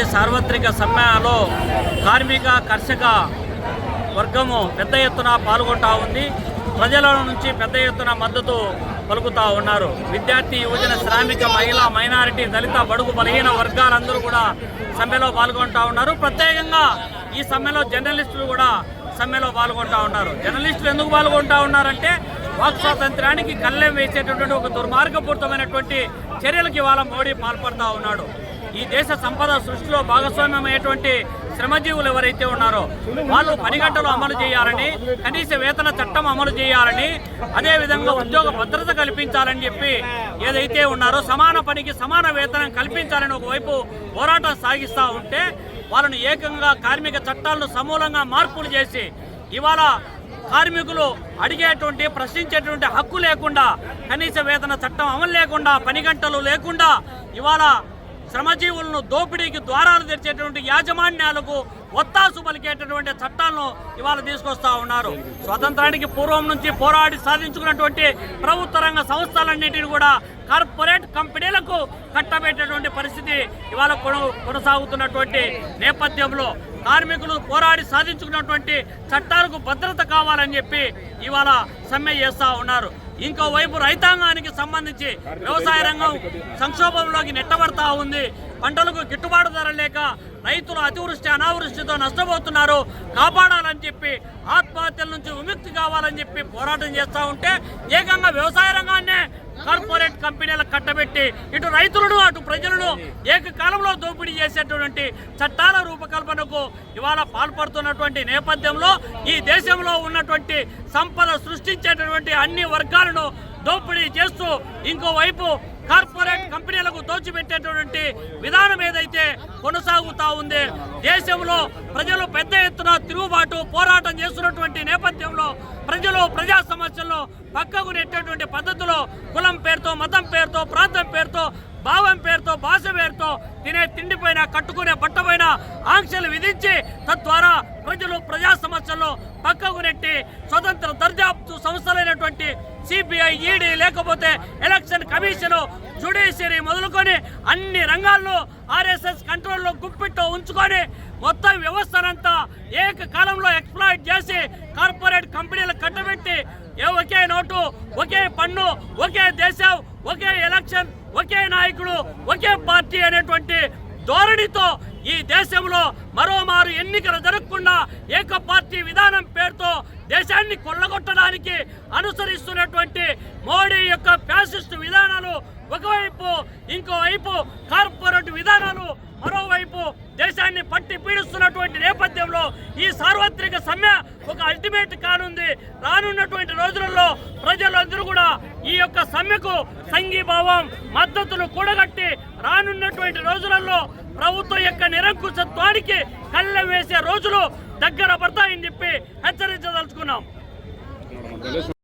జరిగేటువంటి సార్వత్రిక సమ్మెలో కార్మిక కర్షక వర్గము పెద్ద ఎత్తున పాల్గొంటా ఉంది. ప్రజల నుంచి పెద్ద ఎత్తున మద్దతు పలుకుతా ఉన్నారు. విద్యార్థి యువజన శ్రామిక మహిళా మైనారిటీ దళిత బడుగు బలహీన వర్గాలందరూ కూడా సమ్మెలో పాల్గొంటా ఉన్నారు. ప్రత్యేకంగా ఈ సమ్మెలో జర్నలిస్టులు కూడా సమ్మెలో పాల్గొంటా ఉన్నారు. జర్నలిస్టులు ఎందుకు పాల్గొంటా ఉన్నారంటే వాక్ స్వాతంత్రానికి కళ్ళెం వేసేటటువంటి ఒక దుర్మార్గపూరితమైనటువంటి చర్యలకు ఇవాళ మోడీ పాల్పడతా ఉన్నాడు. ఈ దేశ సంపద సృష్టిలో భాగస్వామ్యమైనటువంటి శ్రమజీవులు ఎవరైతే ఉన్నారో వాళ్ళు పని గంటలు అమలు చేయాలని కనీస వేతన చట్టం అమలు చేయాలని అదేవిధంగా ఉద్యోగ భద్రత కల్పించాలని చెప్పి ఏదైతే ఉన్నారో సమాన పనికి సమాన వేతనం కల్పించాలని ఒకవైపు పోరాటం సాగిస్తూ ఉంటే వాళ్ళను ఏకంగా కార్మిక చట్టాలను సమూలంగా మార్పులు చేసి ఇవాళ కార్మికులు అడిగేటువంటి ప్రశ్నించేటువంటి హక్కు లేకుండా కనీస వేతన చట్టం అమలు లేకుండా పని గంటలు లేకుండా ఇవాళ శ్రమజీవులను దోపిడీకి ద్వారాలు తెరిచేటువంటి యాజమాన్యాలకు ఒత్తాసు పలికేటటువంటి చట్టాలను ఇవాళ తీసుకొస్తా ఉన్నారు. స్వాతంత్రానికి పూర్వం నుంచి పోరాడి సాధించుకున్నటువంటి ప్రభుత్వ రంగ సంస్థలన్నింటినీ కూడా కార్పొరేట్ కంపెనీలకు కట్టబెట్టేటువంటి పరిస్థితి ఇవాళ కొన- కొనసాగుతున్నటువంటి నేపథ్యంలో కార్మికులు పోరాడి సాధించుకున్నటువంటి చట్టాలకు భద్రత కావాలని చెప్పి ఇవాళ సమ్మె చేస్తా ఉన్నారు. ఇంకోవైపు రైతాంగానికి సంబంధించి వ్యవసాయ రంగం సంక్షోభంలోకి నెట్టబడతా ఉంది. పంటలకు గిట్టుబాటు ధర లేక రైతులు అతివృష్టి అనావృష్టితో నష్టపోతున్నారు. కాపాడాలని చెప్పి ఆత్మహత్యల నుంచి విముక్తి కావాలని చెప్పి పోరాటం చేస్తూ ఉంటే ఏకంగా వ్యవసాయ రంగాన్నే కార్పొరేట్ కంపెనీలకు కట్టబెట్టి ఇటు రైతులను అటు ప్రజలను ఏకకాలంలో దోపిడీ చేసేటువంటి చట్టాల రూపకల్పనకు ఇవాళ పాల్పడుతున్నటువంటి నేపథ్యంలో ఈ దేశంలో ఉన్నటువంటి సంపద సృష్టించేటటువంటి అన్ని వర్గాలను దోపిడీ చేస్తూ ఇంకోవైపు కార్పొరేట్ కంపెనీలకు దోచిపెట్టేటటువంటి విధానం ఏదైతే కొనసాగుతా ఉంది దేశంలో ప్రజలు పెద్ద ఎత్తున తిరుగుబాటు పోరాటం చేస్తున్నటువంటి నేపథ్యంలో ప్రజలు ప్రజా సమస్యల్లో పక్కకు నెట్టేటువంటి పద్ధతిలో కులం పేరుతో మతం పేరుతో ప్రాంతం పేరుతో భావం పేరుతో భాష పేరుతో తినే తిండిపైన కట్టుకునే బట్ట పైన ఆంక్షలు విధించి తద్వారా ప్రజలు ప్రజా సమస్యల్లో పక్కకు నెట్టి స్వతంత్ర దర్యాప్తు సంస్థలైనటువంటి సిబిఐ ఈడీ లేకపోతే ఎలక్షన్ కమిషను జుడిషియరీ మొదలుకొని అన్ని రంగాల్లో ఆర్ఎస్ఎస్ కంట్రోల్లో గుప్పిట్లో ఉంచుకొని మొత్తం వ్యవస్థనంతా ఏకకాలంలో ఎక్స్ప్లాయిట్ చేసి కార్పొరేట్ కంపెనీలు కట్టబెట్టి ఏ ఒకే నోటు ఒకే పన్ను ఒకే దేశం ఒకే ఎలక్షన్ ఒకే నాయకుడు ఒకే పార్టీ అనేటువంటి ధోరణితో ఈ దేశంలో మరోమారు ఎన్నికలు జరగకుండా ఏక పార్టీ విధానం పేరుతో దేశాన్ని కొల్లగొట్టడానికి అనుసరిస్తున్నటువంటి మోడీ యొక్క ఫ్యాసిస్ట్ విధానాలు ఒకవైపు ఇంకోవైపు కార్పొరేట్ విధానాలు మరోవైపు దేశాన్ని పట్టి పీడిస్తున్నటువంటి నేపథ్యంలో ఈ సార్వత్రిక సమ్మె ఒక అల్టిమేట్ కానుంది. రానున్నటువంటి రోజులలో ప్రజలందరూ కూడా ఈ యొక్క సమ్మెకు సంఘీభావం మద్దతును కూడగట్టి రానున్నటువంటి రోజులలో ప్రభుత్వం యొక్క నిరంకుశత్వానికి కళ్ళెం వేసే రోజులు దగ్గర పడతాయని చెప్పి హెచ్చరించదలుచుకున్నాం.